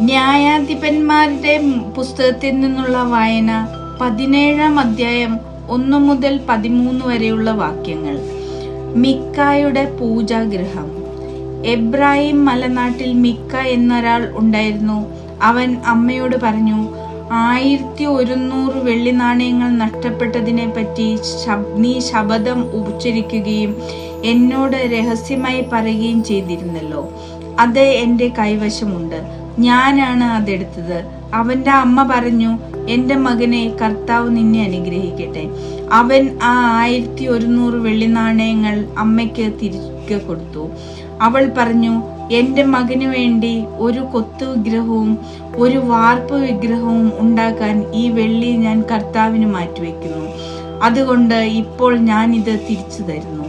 ന്യായാധിപന്മാരുടെ പുസ്തകത്തിൽ നിന്നുള്ള വായന പതിനേഴാം അധ്യായം ഒന്നു മുതൽ പതിമൂന്ന് വരെയുള്ള വാക്യങ്ങൾ. മിക്കായുടെ പൂജാഗൃഹം. എബ്രാഹിം മലനാട്ടിൽ മിക്ക എന്നൊരാൾ ഉണ്ടായിരുന്നു. അവൻ അമ്മയോട് പറഞ്ഞു ആയിരത്തി ഒരുന്നൂറ് വെള്ളി നാണയങ്ങൾ നഷ്ടപ്പെട്ടതിനെ പറ്റി നീ ശബദം ഉച്ചരിക്കുകയും എന്നോട് രഹസ്യമായി പറയുകയും ചെയ്തിരുന്നല്ലോ. അത് എന്റെ കൈവശമുണ്ട്. ഞാനാണ് അതെടുത്തത്. അവന്റെ അമ്മ പറഞ്ഞു എന്റെ മകനെ കർത്താവ് നിന്നെ അനുഗ്രഹിക്കട്ടെ. അവൻ ആ ആയിരത്തി ഒരുന്നൂറ് വെള്ളി നാണയങ്ങൾ അമ്മയ്ക്ക് തിരികെ കൊടുത്തു. അവൾ പറഞ്ഞു എന്റെ മകന് വേണ്ടി ഒരു കൊത്തു വിഗ്രഹവും ഒരു വാർപ്പ് വിഗ്രഹവും ഉണ്ടാക്കാൻ ഈ വെള്ളി ഞാൻ കർത്താവിന് മാറ്റിവെക്കുന്നു. അതുകൊണ്ട് ഇപ്പോൾ ഞാൻ ഇത് തിരിച്ചു തരുന്നു.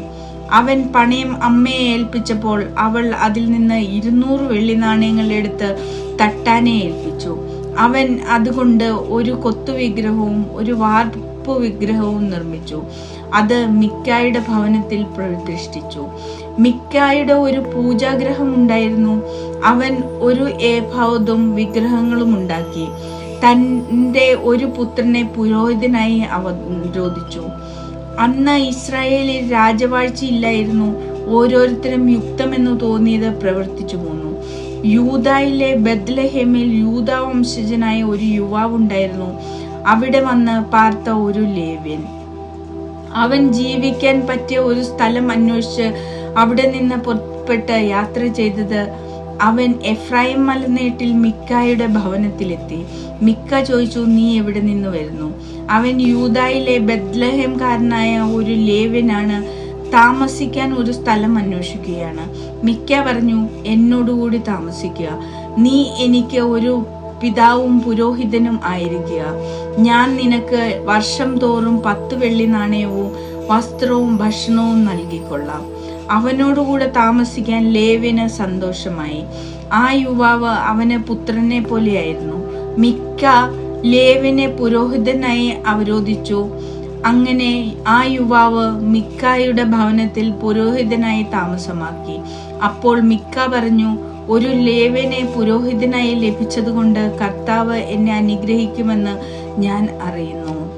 അവൻ പണയം അമ്മയെ ഏൽപ്പിച്ചപ്പോൾ അവൾ അതിൽ നിന്ന് ഇരുന്നൂറ് വെള്ളി നാണയങ്ങൾ എടുത്ത് തട്ടാനെ ഏൽപ്പിച്ചു. അവൻ അതുകൊണ്ട് ഒരു കൊത്തു വിഗ്രഹവും ഒരു വാർപ്പ് വിഗ്രഹവും നിർമ്മിച്ചു. അത് മിക്കായുടെ ഭവനത്തിൽ പ്രതിഷ്ഠിച്ചു. മിക്കായുടെ ഒരു പൂജാഗ്രഹം ഉണ്ടായിരുന്നു. അവൻ ഒരു ഏഭാവതും വിഗ്രഹങ്ങളും ഉണ്ടാക്കി. തന്റെ ഒരു പുത്രനെ പുരോഹിതനായി അവരോധിച്ചു അന്ന് ഇസ്രായേലിൽ രാജവാഴ്ചയില്ലായിരുന്നു. ഓരോരുത്തരും യുക്തമെന്ന് തോന്നിയത് പ്രവർത്തിച്ചു പോന്നു. യൂതായിലെ ബദ്ലഹേമിൽ യൂത വംശജനായ ഒരു യുവാവ് ഉണ്ടായിരുന്നു. അവിടെ വന്ന് പാർത്ത ഒരു ലേവ്യൻ. അവൻ ജീവിക്കാൻ പറ്റിയ ഒരു സ്ഥലം അന്വേഷിച്ച് അവിടെ നിന്ന് പുറപ്പെട്ട് യാത്ര ചെയ്തത് അവൻ എഫ്രായിം മലനേട്ടിൽ മിക്കായുടെ ഭവനത്തിലെത്തി. മിക്ക ചോദിച്ചു നീ എവിടെ നിന്ന് വരുന്നു? അവൻ യൂതായിലെ ബദ്ലഹേംകാരനായ ഒരു ലേവ്യനാണ് താമസിക്കാൻ ഒരു സ്ഥലം അന്വേഷിക്കുകയാണ്. മിക്ക പറഞ്ഞു എന്നോടുകൂടി താമസിക്കുക. നീ എനിക്ക് ഒരു പിതാവും പുരോഹിതനും ആയിരിക്കുക. ഞാൻ നിനക്ക് വർഷം തോറും പത്ത് വെള്ളി നാണയവും വസ്ത്രവും ഭക്ഷണവും നൽകിക്കൊള്ളാം. അവനോടുകൂടെ താമസിക്കാൻ ലേവിന് സന്തോഷമായി. ആ യുവാവ് അവന് പുത്രനെ പോലെയായിരുന്നു. മിക്ക ലേവിനെ പുരോഹിതനായി അവരോധിച്ചു. അങ്ങനെ ആ യുവാവ് മിക്കായുടെ ഭവനത്തിൽ പുരോഹിതനായി താമസമാക്കി. അപ്പോൾ മിക്ക പറഞ്ഞു ഒരു ലേവനെ പുരോഹിതനായി ലഭിച്ചതുകൊണ്ട് കർത്താവ് എന്നെ അനുഗ്രഹിക്കുമെന്ന് ഞാൻ അറിയുന്നു.